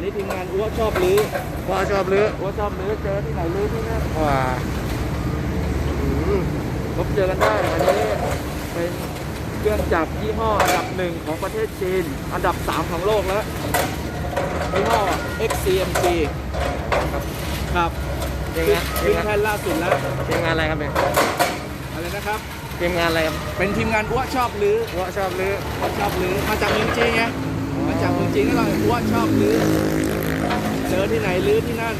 นนี้ทีมงานอ้วชอบลื้อว่าชอบลื้ออ้วชอบลื้อเจอที่ไหนลื้อที่นั่นว่าอืมพบเจอกันได้อันนี้เป็นเครื่องจักรยี่ห้ออันดับหนึ่งของประเทศจีน อันดับสามของโลกแล้วยี่ห้อ XCMG ครับครับทีมขึ้นงานทีขึ้มนงานแท่นล่าสุดแล้วทีมงานอะไรครับเนี่ยอะไรนะครับทีมงานอะไรครับเป็นทีมงานอ้วชอบลื้อว่าชอบลื้ออ้วชอบลื้อมาจากเมืองจีนไงมา จากเมืองจีนก็เลยอ้วชอบลื้อเจอที่ไหนลื้อที่นั่น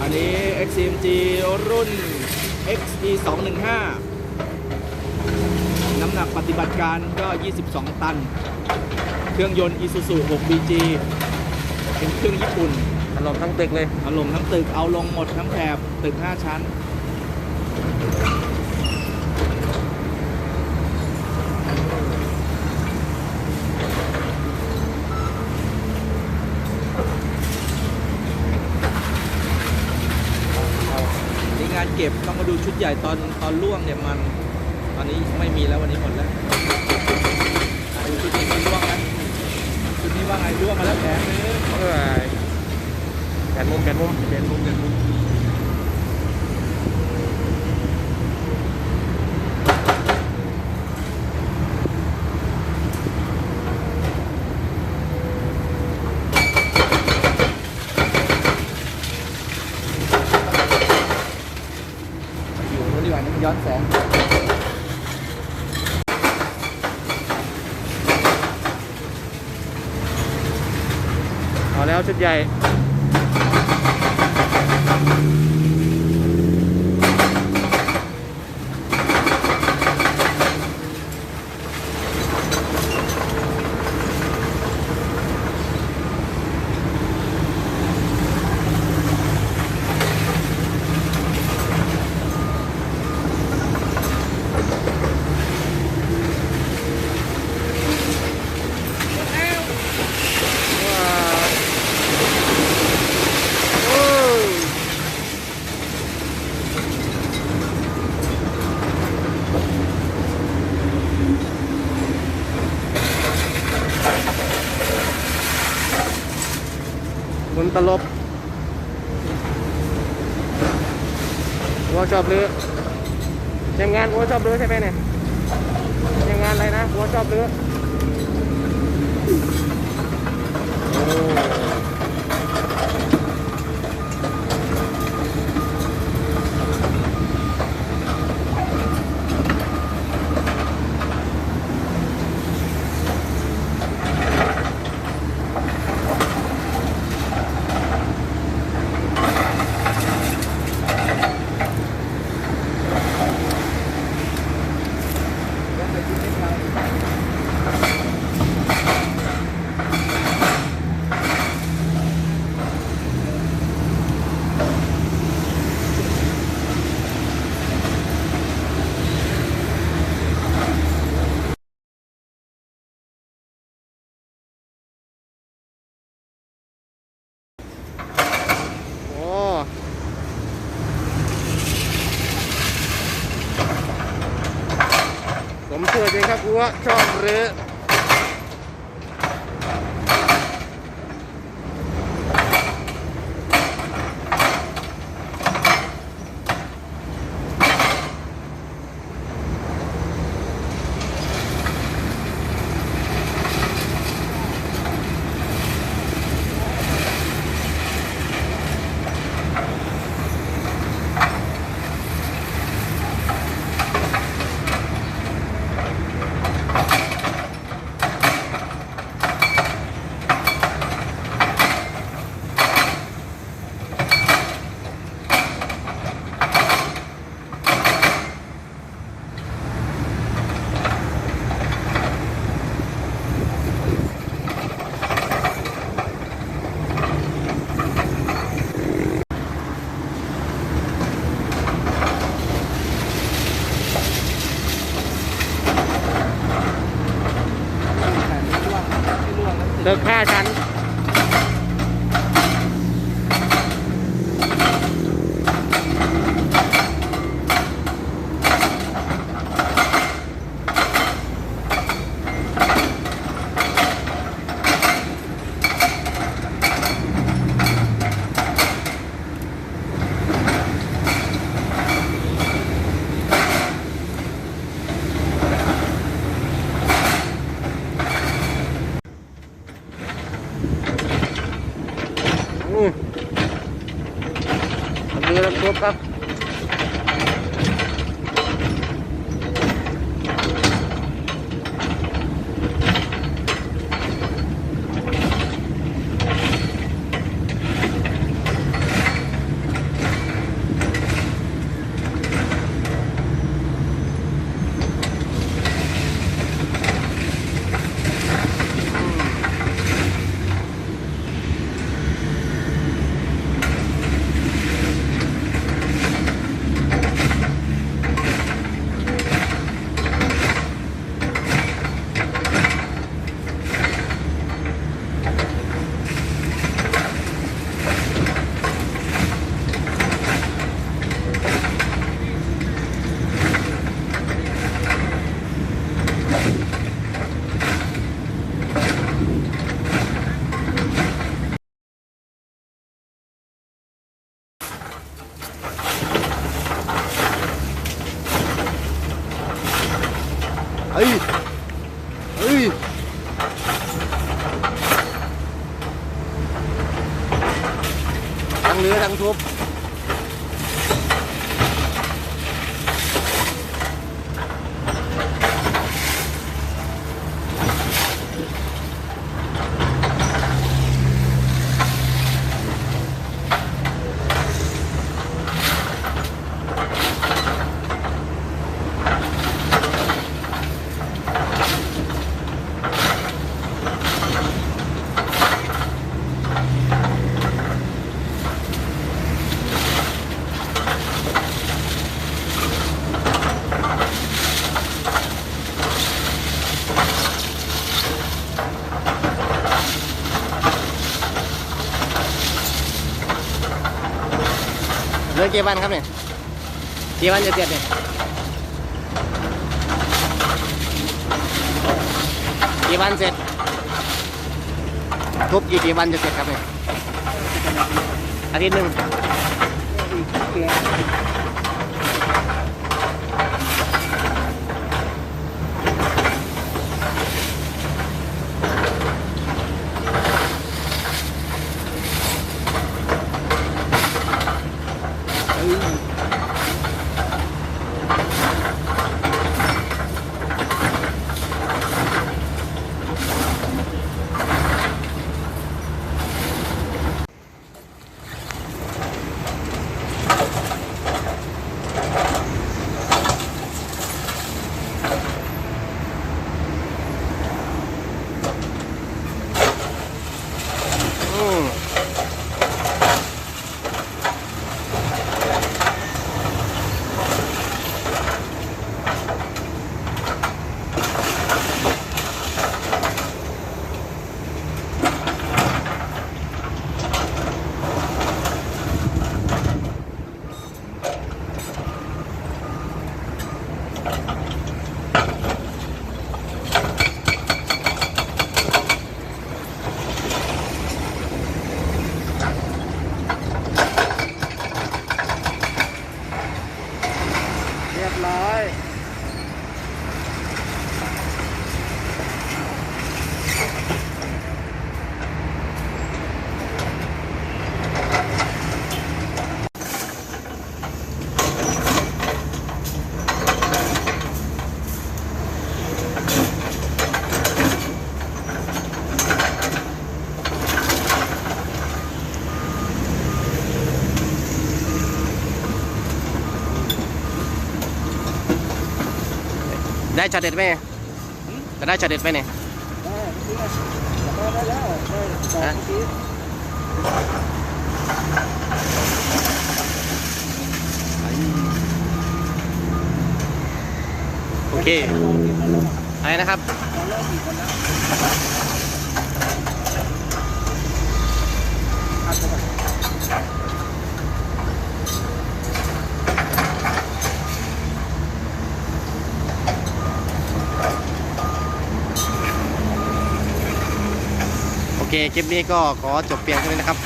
อันนี้ XCMG รุ่น XE 215น้ำหนักปฏิบัติการก็ 22 ตัน เครื่องยนต์ Isuzu 6 BG เป็นเครื่องญี่ปุ่นถล่มทั้งตึกเลยเอาลงทั้งตึก เอาลงหมดทั้งแถบตึก 5 ชั้น นี่งานเก็บต้องมาดูชุดใหญ่ตอนตอนล่วงเนี่ยมันตอนนี้ไม่มีแล้ววันนี้หมดแล้วอะดูชุดนี้มันล่วงนะชุดนี้ว่าไงล่วงมาแล้วแผลนึงเอ้ยแผนมุมแผนมุมแผนมุมแผนมุม อยู่นู้นดีกว่านี่มันย้อนแสง เอา แล้วชุดใหญ่ ตลบวัวชอบเรือทำงานวัวชอบเรือใช่ไหมเนี่ยทำงานอะไรนะวัวชอบเรือโอ้โอ้ผมเชื่ อจริงครับวัวชอบ เรือตึกห้าชั้น primera copa เเลือกเกี่วันครับเนี่ยเกี่วันจะเสร็จเนี่ยกี่วันเสร็จ ทุบกี่กี่วันจะเสร็จครับเนี่ยอาทิตย์หนึ่ง ได้ช็อตเด็ดไหมจะได้ช็อตเด็ดไหมเนี่ยได้แล้วได้สองทีโอเคอะไรนะครับ คลิปนี้ก็ขอจบเพียงเท่านี้นะครับ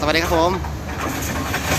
สวัสดีครับผม